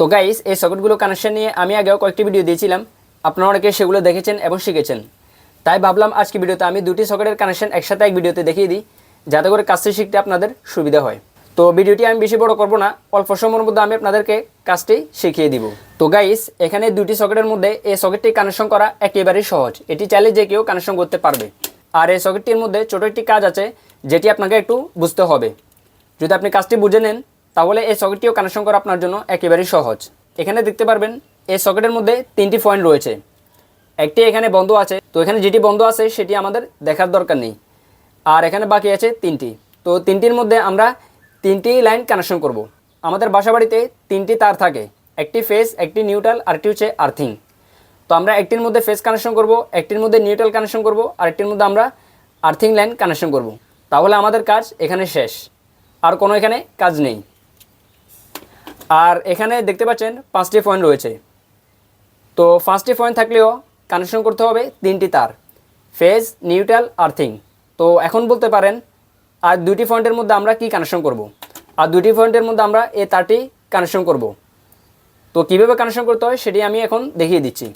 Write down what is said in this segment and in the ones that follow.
তো গাইস এই সকেটগুলো কানেকশন নিয়ে আমি আগেও কয়েকটি ভিডিও দিয়েছিলাম। আপনারা অনেকে সেগুলো দেখেছেন এবং শিখেছেন। তাই ভাবলাম আজকে ভিডিওতে আমি দুটি সকেটের কানেকশন একসাথে এক ভিডিওতে দেখিয়ে দিই, যাতে করে কাজটি শিখতে আপনাদের সুবিধা হয়। তো ভিডিওটি আমি বেশি বড় করব না, অল্প সময়ের মধ্যে আমি আপনাদেরকে কাজটি শিখিয়ে দিব। তো গাইস এখানে দুটি সকেটের মধ্যে এই সকেটটি কানেকশন করা একেবারেই সহজ। এটি চাইলে যে কেউ কানেকশন করতে পারবে। আর এই সকেটটির মধ্যে ছোটো একটি কাজ আছে, যেটি আপনাকে একটু বুঝতে হবে। যদি আপনি কাজটি বুঝে নেন তাহলে এই সকেটটিও কানেকশন করা আপনার জন্য একেবারেই সহজ। এখানে দেখতে পারবেন, এই সকেটের মধ্যে তিনটি পয়েন্ট রয়েছে। একটি এখানে বন্ধ আছে, তো এখানে যেটি বন্ধ আছে সেটি আমাদের দেখার দরকার নেই। আর এখানে বাকি আছে তিনটি। তো তিনটির মধ্যে আমরা তিনটি লাইন কানেকশন করব। আমাদের বাসাবাড়িতে তিনটি তার থাকে, একটি ফেস একটি নিউট্রাল আরেকটি হচ্ছে আর্থিং তো আমরা একটির মধ্যে ফেস কানেকশন করব, একটির মধ্যে নিউট্রাল কানেকশন করব, আরেকটির মধ্যে আমরা আর্থিং লাইন কানেকশন করব। তাহলে আমাদের কাজ এখানে শেষ। আর কোনো এখানে কাজ নেই। আর এখানে দেখতে পাচ্ছেন পাঁচটি পয়েন্ট রয়েছে তো পাঁচটি পয়েন্ট থাকলেও কানেকশন করতে হবে তিনটি তার ফেজ নিউট্রাল আর্থিং তো এখন বলতে পারেন, আর দুটি পয়েন্টের মধ্যে আমরা কি কানেকশন করব। আর দুটি পয়েন্টের মধ্যে আমরা এ তারটি কানেকশন করব। তো কীভাবে কানেকশন করতে হয় সেটি আমি এখন দেখিয়ে দিচ্ছি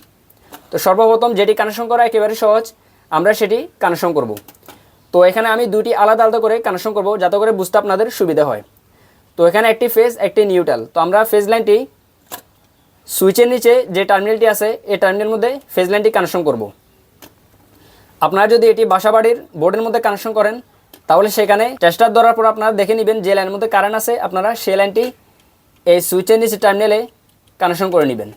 তো সর্বপ্রথম যেটি কানেকশন করা একেবারে সহজ, আমরা সেটি কানেকশন করব। তো এখানে আমি দুটি আলাদা আলাদা করে কানেকশন করব যাতে করে বুঝতে আপনাদের সুবিধা হয় তো এখানে একটি ফেজ একটি নিউট্রাল তো আমরা ফেজ লাইনটি সুইচের নিচে যে টার্মিনালটি আছে, এই টার্মিনালের মধ্যে ফেজ লাইনটি কানেকশন করব। আপনারা যদি এটি বাসাবাড়ির বোর্ডের মধ্যে কানেকশন করেন, তাহলে সেখানে টেস্টার ধরার পর আপনারা দেখে নেবেন যে লাইনের মধ্যে কারেন্ট আছে, আপনারা সেই লাইনটি এই সুইচের নিচে টার্মিনালে কানেকশন করে নেবেন।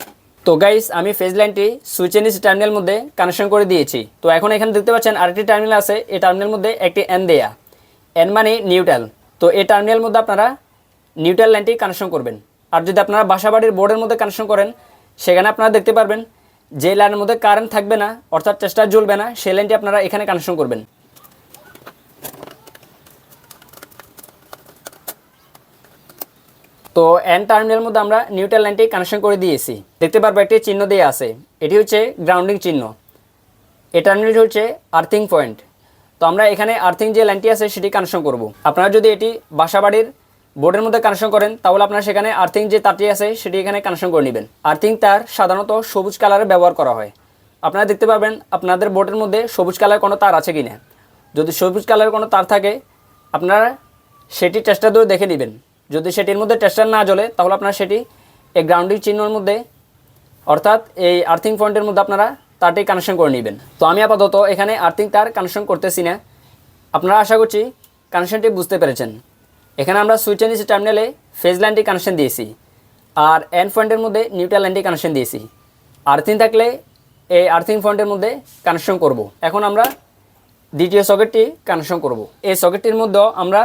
তো গাইস আমি ফেজ লাইনটি সুইচের নিচে টার্মিনাল মধ্যে কানেকশন করে দিয়েছি। তো এখন এখানে দেখতে পাচ্ছেন আরেকটি টার্মিনাল আছে, এই টার্মিনাল মধ্যে একটি এন দেয়া। এন মানে নিউট্রাল তো এই টার্মিনাল মধ্যে আপনারা নিউট্রাল লাইনটি কানেকশন করবেন। আর যদি আপনারা বাসাবাড়ির বোর্ডের মধ্যে কানেকশন করেন, সেখানে আপনারা দেখতে পারবেন যে লাইনের মধ্যে কারেন্ট থাকবে না, অর্থাৎ চেষ্টা জ্বলবে না, সেই লাইনটি আপনারা এখানে কানেকশন করবেন। তো এন টার্মিনালের মধ্যে আমরা নিউট্রাল লাইনটি কানেকশন করে দিয়েছি। দেখতে পারব একটি চিহ্ন দিয়ে আছে। এটি হচ্ছে গ্রাউন্ডিং চিহ্ন। এ টার্মিনালটি হচ্ছে আর্থিং পয়েন্ট তো আমরা এখানে আর্থিং যে লাইনটি আছে, সেটি কানেকশন করব। আপনারা যদি এটি বাসাবাড়ির বোর্ডের মধ্যে কানেকশন করেন, তাহলে আপনার সেখানে আর্থিং যে তারটি আছে, সেটি এখানে কানেকশন করে নেবেন। আর্থিং তার সাধারণত সবুজ কালারে ব্যবহার করা হয়। আপনারা দেখতে পাবেন, আপনাদের বোর্ডের মধ্যে সবুজ কালার কোনো তার আছে কি না যদি সবুজ কালারের কোনো তার থাকে, আপনারা সেটি টেস্টার ধরে দেখে নেবেন। যদি সেটির মধ্যে টেস্টার না জ্বলে, তাহলে আপনারা সেটি এই গ্রাউন্ডিং চিহ্নের মধ্যে, অর্থাৎ এই আর্থিং পয়েন্টের মধ্যে আপনারা তারটি কানেকশন করে নেবেন। তো আমি আপাতত এখানে আর্থিং তার কানেকশন করতেছি না। আপনারা আশা করছি কানেকশনটি বুঝতে পেরেছেন। এখানে আমরা সুইচের নিচে টার্মিনালে ফেজ লাইনটি কানেকশন দিয়েছি আর এন পয়েন্টের মধ্যে নিউট্রাল লাইনটি কানেকশন দিয়েছি আর্থিং থাকলে এই আর্থিং পয়েন্টের মধ্যে কানেকশন করব। এখন আমরা দ্বিতীয় সকেটটি কানেকশন করব। এই সকেটটির মধ্যেও আমরা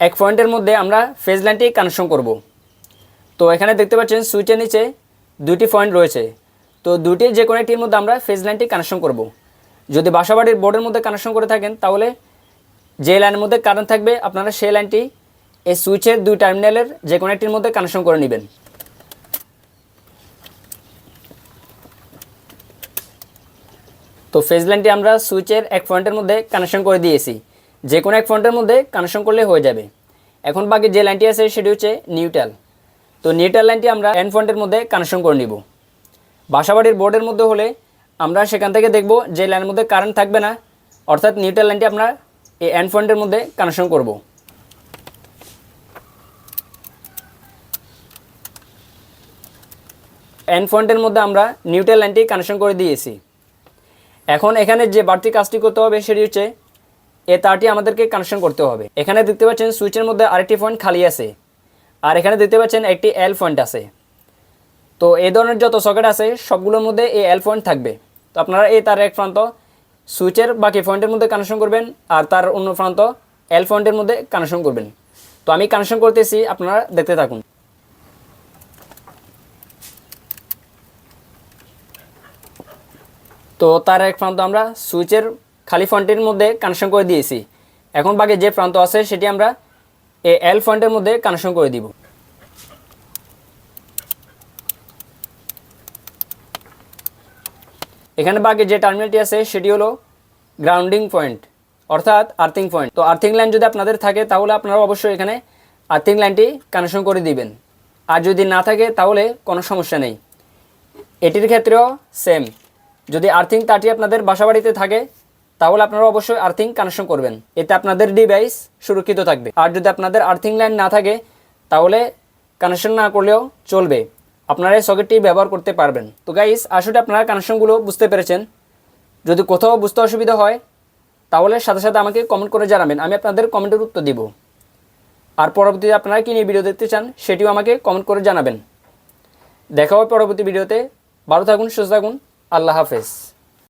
এক পয়েন্টের মধ্যে আমরা ফেজ লাইনটি কানেকশন করব। তো এখানে দেখতে পাচ্ছেন সুইচের নিচে দুটি পয়েন্ট রয়েছে তো দুটি যে কোনো একটির মধ্যে আমরা ফেজ লাইনটি কানেকশন করব। যদি বাসাবাড়ির বোর্ডের মধ্যে কানেকশন করে থাকেন, তাহলে যে লাইনের মধ্যে কারেন্ট থাকবে, আপনারা সেই লাইনটি এই সুইচের দুই টার্মিনালের যে কোনো একটির মধ্যে কানেকশন করে নেবেন। তো ফেজ লাইনটি আমরা সুইচের এক পয়েন্টের মধ্যে কানেকশন করে দিয়েছি। যে কোনো এক পয়েন্টের মধ্যে কানেকশন করলে হয়ে যাবে। এখন বাকি যে লাইনটি আছে, সেটি হচ্ছে নিউট্রাল তো নিউট্রাল লাইনটি আমরা এন পয়েন্টের মধ্যে কানেকশন করে নিব। বাসাবাড়ির বোর্ডের মধ্যে হলে আমরা সেখান থেকে দেখব যে লাইনের মধ্যে কারেন্ট থাকবে না, অর্থাৎ নিউট্রাল লাইনটি আমরা এই এন পয়েন্টের মধ্যে কানেকশন করব। অ্যান্ড পয়েন্টের মধ্যে আমরা নিউট্রাল লাইনটি কানেকশন করে দিয়েছি। এখন এখানে যে বাড়তি কাজটি করতে হবে সেটি হচ্ছে এ তারটি আমাদেরকে কানেকশন করতে হবে। এখানে দেখতে পাচ্ছেন সুইচের মধ্যে আরেকটি পয়েন্ট খালি আছে। আর এখানে দেখতে পাচ্ছেন একটি এল পয়েন্ট আছে। তো এই ধরনের যত সকেট আছে, সবগুলোর মধ্যে এই এল পয়েন্ট থাকবে। তো আপনারা এই তার এক প্রান্ত সুইচের বাকি পয়েন্টের মধ্যে কানেকশন করবেন আর তার অন্য প্রান্ত এল পয়েন্টের মধ্যে কানেকশন করবেন। তো আমি কানেকশন করতেছি, আপনারা দেখতে থাকুন। তো তার এক প্রান্ত আমরা সুইচের খালি ফন্টের মধ্যে কানেকশন করে দিয়েছি। এখন বাকি যে প্রান্ত আছে, সেটি আমরা এ এল ফন্টের মধ্যে কানেকশন করে দিব। এখানে বাকি যে টার্মিনালটি আছে, সেটি হলো গ্রাউন্ডিং পয়েন্ট অর্থাৎ আর্থিং পয়েন্ট তো আর্থিং লাইন যদি আপনাদের থাকে, তাহলে আপনারা অবশ্যই এখানে আর্থিং লাইনটি কানেকশন করে দিবেন। আর যদি না থাকে, তাহলে কোনো সমস্যা নেই। এটির ক্ষেত্রেও সেম যদি আর্থিং তারটি আপনাদের বাসাবাড়িতে থাকে, তাহলে আপনারা অবশ্যই আর্থিং কানেকশন করবেন। এতে আপনাদের ডিভাইস সুরক্ষিত থাকবে। আর যদি আপনাদের আর্থিং লাইন না থাকে, তাহলে কানেকশন না করলেও চলবে। আপনারা এই সকেটটি ব্যবহার করতে পারবেন। তো গাইস আসলে আপনারা কানেকশনগুলো বুঝতে পেরেছেন। যদি কোথাও বুঝতে অসুবিধা হয়, তাহলে সাথে সাথে আমাকে কমেন্ট করে জানাবেন। আমি আপনাদের কমেন্টের উত্তর দিব। আর পরবর্তীতে আপনারা কী নিয়ে ভিডিও দেখতে চান, সেটিও আমাকে কমেন্ট করে জানাবেন। দেখা হবে পরবর্তী ভিডিওতে ভালো থাকুন, সুস্থ থাকুন। আল্লাহ হাফেজ।